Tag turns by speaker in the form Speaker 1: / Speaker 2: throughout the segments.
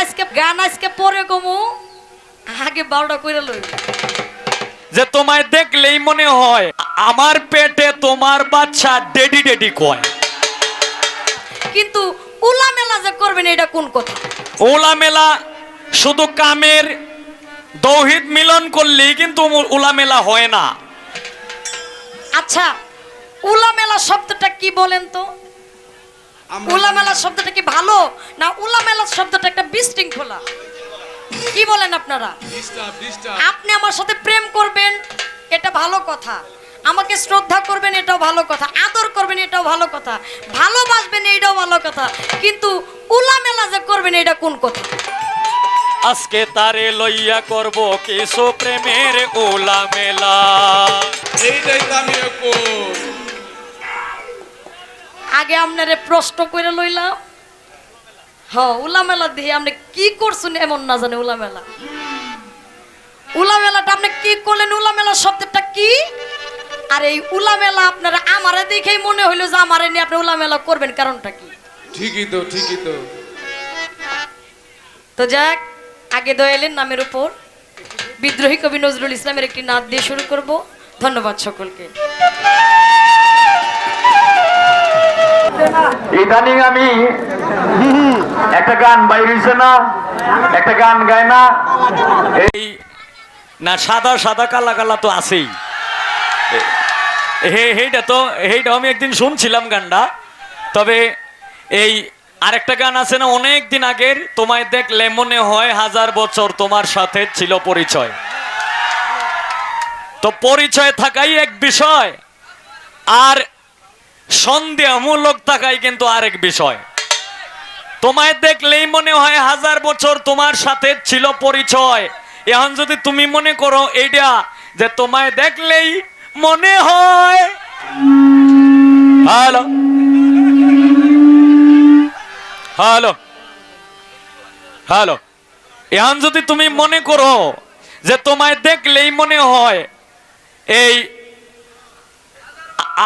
Speaker 1: আজকে গান আজকে পরে কমু আগে বারোটা করে লই।
Speaker 2: যে তোমায় দেখলেই মনে হয় আমার পেটে তোমার বাচ্চা ডেডি ডেডি কয়।
Speaker 1: কিন্তু উলা মেলা যে করবেন এটা কোন কথা?
Speaker 2: ওলা মেলা শুধু কামের দৌহিত মিলন করলেই কিন্তু ওলা মেলা হয় না।
Speaker 1: আচ্ছা উলা মেলা শব্দটা কি বলেন তো?
Speaker 3: আমরা
Speaker 1: উলা মেলা শব্দটা কি ভালো? না উলা মেলা শব্দটা একটা বিশৃঙ্খলা। কি বলেন আপনারা? আপনি আমার সাথে প্রেম করবেন এটা ভালো কথা। আমাকে শ্রদ্ধা করবেন এটাও ভালো কথা। আদর করবেন এটাও ভালো কথা। ভালোবাসবেন এটাও ভালো কথা। কিন্তু উলা মেলা যে করবেন এটা কোন কথা?
Speaker 2: আজকে তারে লইয়া করব কিছু প্রেমের ওলা মেলা
Speaker 3: এইটাই তো আমি কই
Speaker 1: আগে আপনারে প্রশ্ন করে লইলাম। হ উলা মেলা দিয়ে আপনি কি করছেন এমন না জানে উলা মেলা উলা মেলাটা আপনি কি করলেন? উলা মেলা শব্দটা কি? আর এই উলা মেলা আপনারা আমারে দেখেই মনে হইল যে আমারে নিয়ে আপনি উলা মেলা করবেন কারণটা কি?
Speaker 3: ঠিকই তো ঠিকই তো।
Speaker 1: তো যাক আগে দয়ালের নামের উপর বিদ্রোহী কবি নজরুল ইসলামের একটি নাচ দিয়ে শুরু করব। ধন্যবাদ সকলকে।
Speaker 4: ইদানিং আমি একটা গান বাইরেছে না, একটা গান গায় না।
Speaker 2: এই না, সাদা সাদা, কালা কালা তো আছেই। হে, হেইটা তো, হেইটা আমি একদিন শুনছিলাম গানটা। তবে এই আরেকটা গান আছে না, অনেক দিন আগের, তোমায় দেখলে মনে হয় হাজার বছর তোমার সাথে ছিল পরিচয়। তো পরিচয় থাকাই এক বিষয়। আর সন্দেহমূলক থাকাই কিন্তু আরেক বিষয়। তোমায় দেখলেই মনে হয় হাজার বছর তোমার সাথে ছিল পরিচয়। এখন যদি তুমি মনে করো এইটা যে তোমায় দেখলেই মনে হয়। হ্যালো। হ্যালো। হ্যালো। এখন যদি তুমি মনে করো যে তোমায় দেখলেই মনে হয়, এই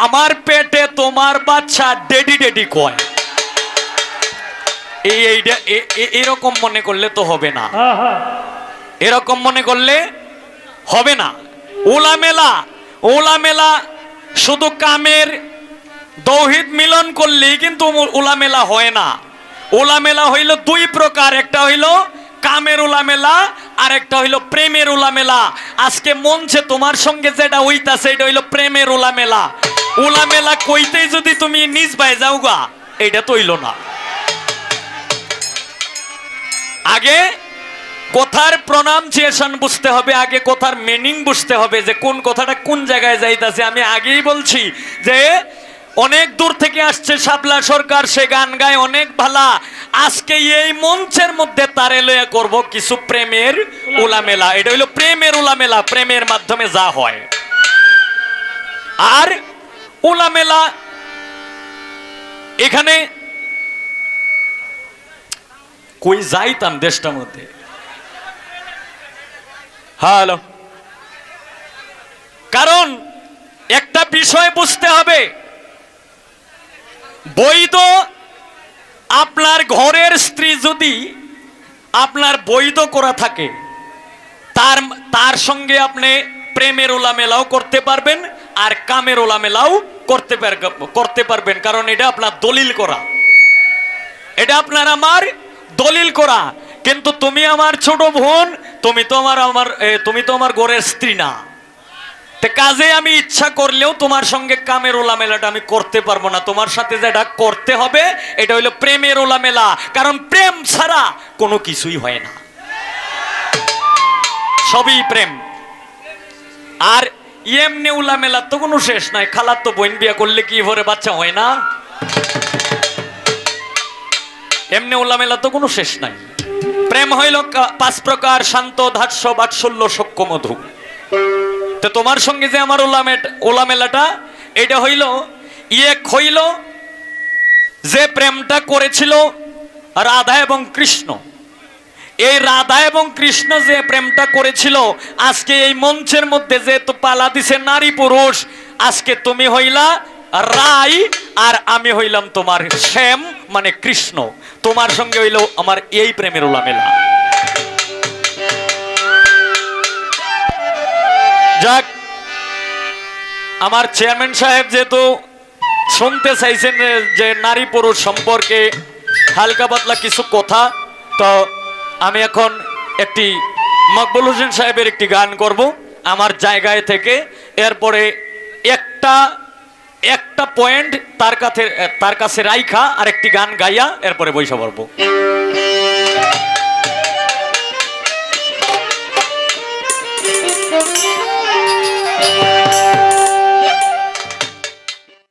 Speaker 2: আমার পেটে তোমার বাচ্চা ডেডি ডেডি কয়? এই এইটা এরকম মনে করলে তো হবে না। এরকম মনে করলে হবে না। ওলা মেলা ওলা মেলা শুধু কামের দৌহিত মিলন করলেই কিন্তু ওলা মেলা হয় না। ওলা মেলা হইল দুই প্রকার একটা হইল কামের ওলা মেলা আর একটা হইল প্রেমের ওলা মেলা আজকে মঞ্চে তোমার সঙ্গে যেটা হইতাছে এটা হইল প্রেমের ওলা মেলা ওলা মেলা কইতেই যদি তুমি নিজ ভাই যাও গা, এটা তো হইল না। আগে কথার প্রনাউন্সিয়েশন বুঝতে হবে, আগে কথার মিনিং বুঝতে হবে যে কোন কথাটা কোন জায়গায় যাইতাছে। আমি আগেই বলছি যে অনেক দূর থেকে আসছে শাপলা সরকার, সে গান গায় অনেক ভালা। আজকে এই মঞ্চের মধ্যে তারে লয়ে করব কিছু প্রেমের উলামেলা এটা হইল প্রেমের উলামেলা প্রেমের মাধ্যমে যা হয়। আর উলামেলা এখানে কই যাইতাম দেশটার মধ্যে? হ্যালো। কারণ একটা বিষয় বুঝতে হবে। বৈধ আপনার ঘরের স্ত্রী যদি আপনার বৈধ করা থাকে, তার তার সঙ্গে আপনি প্রেমের ওলামেলাও করতে পারবেন আর কামের ওলামেলাও করতে করতে পারবেন, কারণ এটা আপনার দলিল করা। এটা আপনার আমার দলিল করা। কিন্তু তুমি আমার ছোট বোন, তুমি তো আমার আমার তুমি তো আমার গোরের স্ত্রী না। কাজে আমি ইচ্ছা করলেও তোমার সঙ্গে কামের ওলামেলাটা আমি করতে পারব না। তোমার সাথে যেটা করতে হবে, এটা হইল প্রেমের ওলামেলা। কারণ প্রেম ছাড়া কোনো কিছুই হয় না। সবই প্রেম। আর এমনি উলামেলা তো কোনো শেষ নাই, খালার তো বোন বিয়া করলে কি ভরে বাচ্চা হয় না? এমনি উল্লামেলা তো কোনো শেষ নাই। প্রেম হইল পাঁচ প্রকার, শান্ত ধাস্য বাৎসল্য সক্য মধু। তো তোমার সঙ্গে যে আমার ওলামে ওলামেলাটা এটা হইল ইয়ে হইল যে প্রেমটা করেছিল রাধা এবং কৃষ্ণ। এই রাধা এবং কৃষ্ণ যে প্রেমটা করেছিল, আজকে এই মঞ্চের মধ্যে যে তো পালা দিছে নারী পুরুষ, আজকে তুমি হইলা রাই আর আমি হইলাম তোমার শ্যাম মানে কৃষ্ণ। তোমার সঙ্গে হইল আমার এই প্রেমের উলামেলা যাক, আমার চেয়ারম্যান সাহেব যেহেতু শুনতে চাইছেন যে নারী পুরুষ সম্পর্কে হালকা পাতলা কিছু কথা, তো আমি এখন একটি মকবুল হোসেন সাহেবের একটি গান করব আমার জায়গায় থেকে। এরপরে একটা একটা পয়েন্ট তার কাছে তার কাছে রাইখা আর একটি গান গাইয়া এরপরে বৈশা পড়ব।